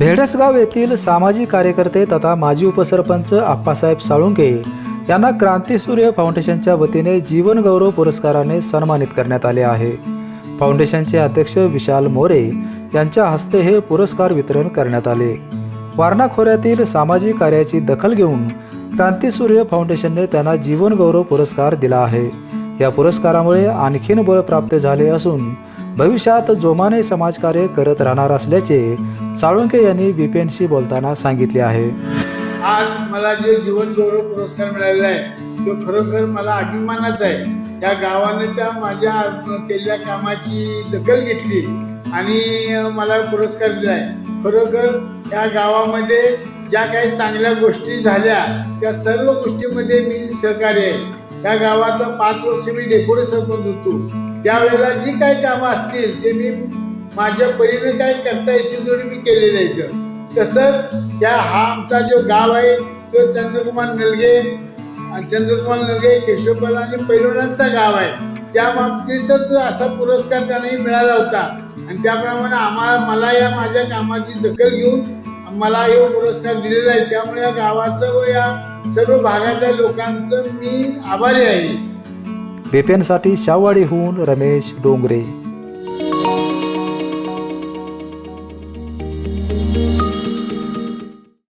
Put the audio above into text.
भेडसगाव येथील सामाजिक कार्यकर्ते तथा माजी उपसरपंच आप्पासाहेब साळुंके यांना क्रांतीसूर्य फाउंडेशनच्या वतीने जीवनगौरव पुरस्काराने सन्मानित करण्यात आले आहे. फाउंडेशनचे अध्यक्ष विशाल मोरे यांच्या हस्ते हे पुरस्कार वितरण करण्यात आले. वारणा खोऱ्यातील सामाजिक कार्याची दखल घेऊन क्रांतीसूर्य फाउंडेशनने त्यांना जीवनगौरव पुरस्कार दिला आहे. या पुरस्कारामुळे आणखीन बळ प्राप्त झाले असून भविष्यात जोमाने समाजकार्य करत राहणार असल्याचे साळुंके यांनी बीपीएनशी बोलताना सांगितले आहे. आज मला जे जीवन गौरव पुरस्कार मिळालेला आहे तो खरोखर मला अभिमानाचा आहे. त्या गावाने त्या माझ्या केलेल्या कामाची दखल घेतली आणि मला पुरस्कार दिला आहे. खरोखर या गावामध्ये ज्या काही चांगल्या गोष्टी झाल्या त्या सर्व गोष्टीमध्ये मी सहकार्य आहे. त्या गावाचा पाच वर्ष मी डेप्युटी सरपंच होतो. त्यावेळेला जी काय कामं असतील ते मी माझ्या परीने काय करता येतील तेवढी मी केलेलं आहे इथं. तसंच या हा आमचा जो गाव आहे तो चंद्रकुमार नलगे आणि चंद्रकुमार नलगे केशवपाल आणि पैलवानांचा गाव आहे. त्या बाबतीतच असा पुरस्कार त्यांनाही मिळाला होता. आणि त्याप्रमाणे आम्हाला मला या माझ्या कामाची दखल घेऊन मला हे पुरस्कार दिलेला आहे. त्यामुळे या गावाचं व या सर्व भागातल्या लोकांचं मी आभारी आहे. बीपीएनसाठी शावाडीहून रमेश डोंगरे.